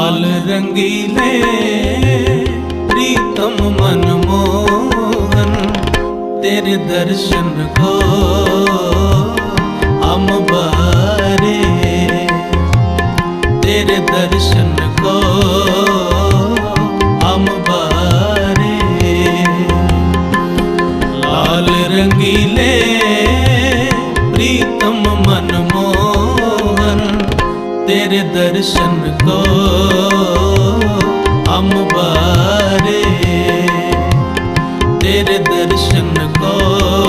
ਲਾਲ ਰੰਗੀਲੇ ਪ੍ਰੀਤਮ ਮਨ ਮੋਹਨ, ਤੇਰੇ ਦਰਸ਼ਨ ਕੋ ਹਮ ਬਾਰੇ। ਤੇਰੇ ਦਰਸ਼ਨ ਕੋ ਹਮ ਬਾਰੇ। ਲਾਲ ਰੰਗੀਲੇ ਪ੍ਰੀਤਮ ਮਨ ਮੋਹਨ ਤੇਰੇ ਦਰਸ਼ਨ ਕੋ ਹਮ ਬਾਰੇ ਤੇਰੇ ਦਰਸ਼ਨ ਕੋ